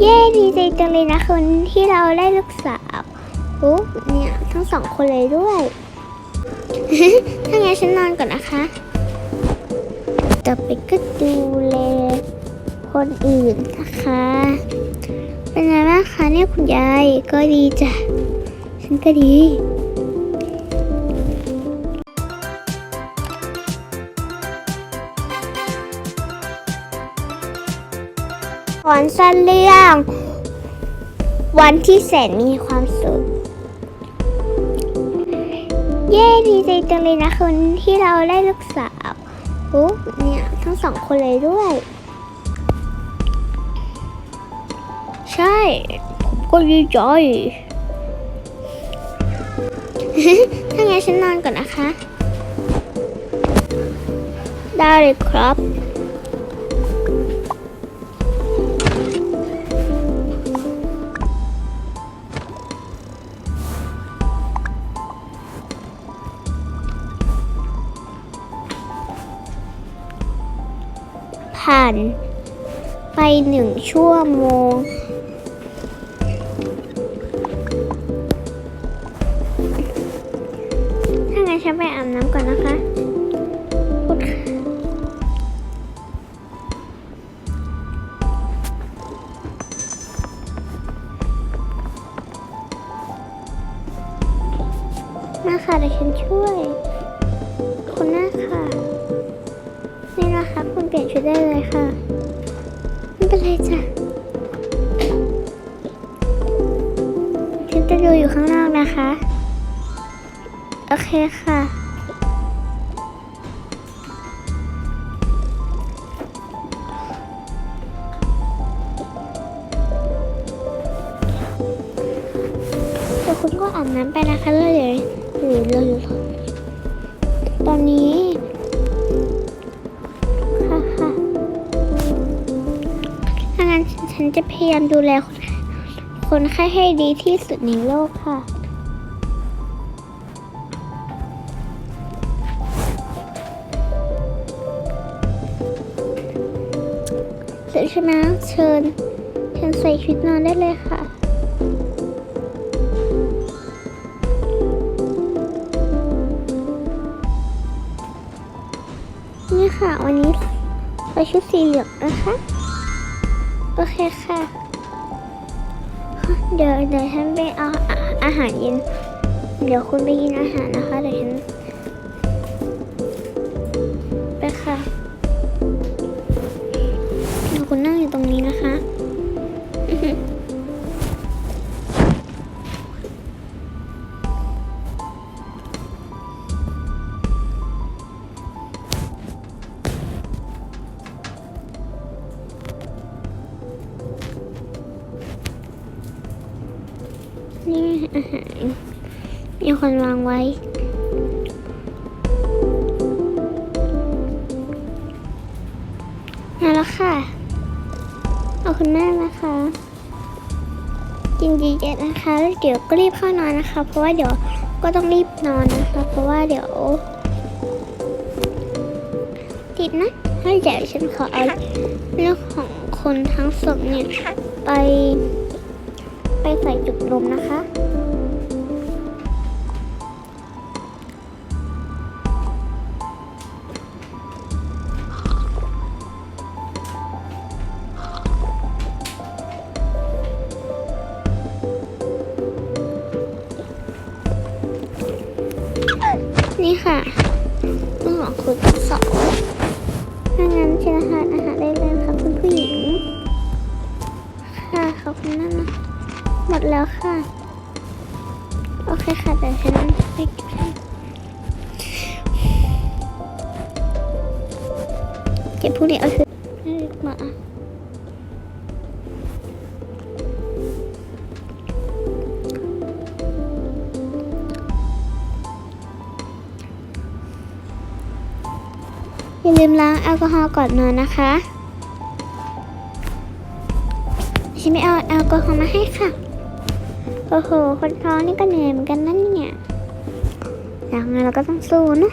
เย้ดีใจจังเลยนะคนที่เราได้ลูกสาวโอ้เนี่ยทั้งสองคนเลยด้วย ถ้างั้นฉันนอนก่อนนะคะ ต่อไปก็ดูแลคนอื่นนะคะ เป็นไงบ้างคะเนี่ยคุณยายก็ดีจ้ะ ฉันก็ดี ขอนสั้นเรื่อง วันที่แสนมีความสุข เย้ดีใจจังเลยนะคนที่เราได้ลูกสาวโอ้เนี่ย ทั้งสองคนเลยด้วย ใช่ผมก็ดีใจถ้างั้นฉันนอนก่อนนะคะ ได้เลยครับ่น ไปหนึ่งชั่วโมง ถ้างั้นฉันไปอาบน้ำก่อนนะคะพูดค่ะมาค่ะเดี๋ยวฉันช่วย คุณหน้าค่ะ ปลี่ยนชุดได้เลยค่ะ ไม่เป็นไรจ้ะ ฉันจะดูอยู่ข้างนอกนะคะ โอเคค่ะคุณก็อาบน้ำไปนะคะเลยเดี๋ยวหรือเราอยู่ตอนนี้ ฉันจะพยายามดูแลคนไข้คนไข้ให้ดีที่สุดในโลกค่ะ เสร็จใช่ไหมเชิญเชิญใส่ชุดนอนได้เลยค่ะนี่ค่ะ วันนี้ใส่ชุดสีเหลืองนะคะ โอเคค่ะ เดี๋ยวเดี๋ยวฉันไปเอาอาหารเย็น เดี๋ยวคุณไปกินอาหารนะคะเดี๋ยวฉันไปค่ะเดี๋ยวคุณนั่งอยู่ตรงนี้นะคะ นี่อาหารมีคนวางไว้มาแล้วค่ะเอาคุณแม่นะคะ กินดีเจนะคะแล้วเดี๋ยวก็รีบเข้านอนนะคะ เพราะว่าเดี๋ยวก็ต้องรีบนอนนะคะ เพราะว่าเดี๋ยว ติดนะถ้เดี๋ยวฉันขอเอาเรื่องของคนทั้งสองเนี่ยไป ใส่จุกลมนะคะ นี่ค่ะเรื่องขอคุณสองถ้างั้นเชิญทานอาหารได้เลยค่ะคุณผู้หญิงค่ะขอบคุณมากนะ หมดแล้วค่ะ โอเคค่ะเดี๋ยวฉันไปเก็บให้เก็บพวกนี้เอาคืนให้ดีกว่าอย่าลืมล้างแอลกอฮอล์ก่อนนอนนะคะฉันไม่เอาแอลกอฮอล์มาให้ค่ะ โอ้โห คนท้องนี่ก็เหนื่อยเหมือนกันนั่นเนี่ยอย่างนั้นเราก็ต้องสู้นะ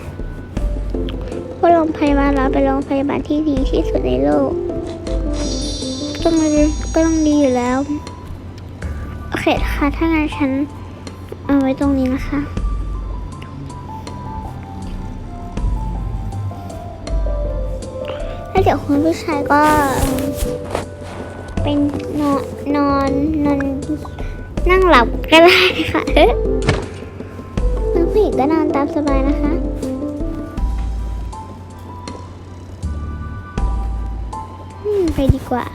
เพราะโรงพยาบาลเราเป็นโรงพยาบาลที่ดีที่สุดในโลกต้องก็ต้องดีอยู่แล้ว โอเคค่ะ ถ้างั้นฉันเอาไว้ตรงนี้นะคะแล้วเดี๋ยวคุณผู้ชายก็เป็นนอนนอนนอน นั่งหลับก็ได้ค่ะคุณผู้หญิงก็นอนตามสบายนะคะไปดีกว่า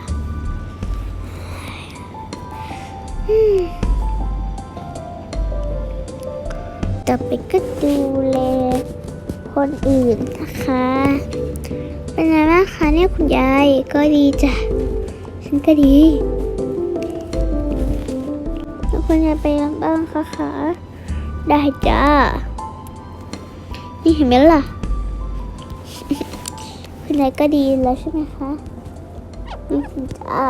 ต่อไปก็ดูแลคนอื่นนะคะ เป็นไงบ้างคะเนี่ยคุณยายก็ดีจ้ะ ฉันก็ดี คุณยายไปยังบ้างคะคะได้จ้า นี่เห็นไหมล่ะ คุณยายก็ดีแล้วใช่ไหมคะนี่คุณจ้า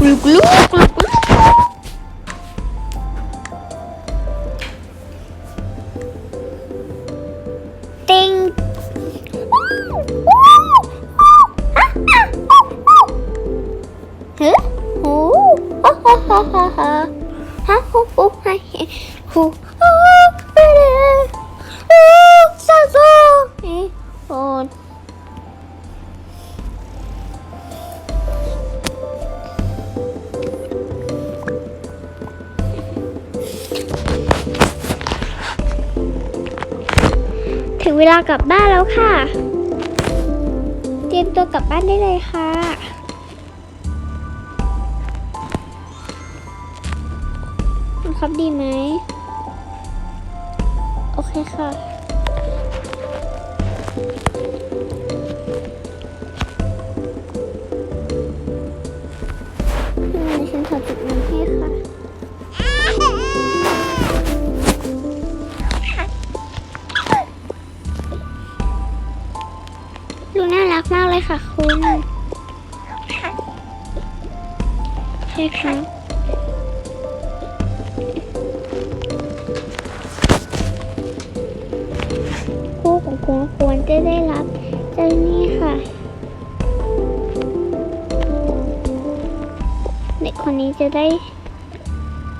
กลุกลุ เวลากลับบ้านแล้วค่ะ เตรียมตัวกลับบ้านได้เลยค่ะ คุณครับดีไหม โอเคค่ะ ค่ะคุณใช่ครับคู่ของคุณควรจะได้รับเจ้านี่ค่ะ เด็กคนนี้จะได้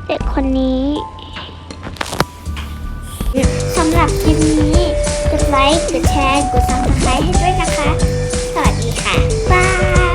เด็กคนนี้สำหรับคลิปนี้กดไลค์ กดแชร์ กดซับสไครต์ให้ด้วยนะคะ สวัสดีค่ะบ๊าย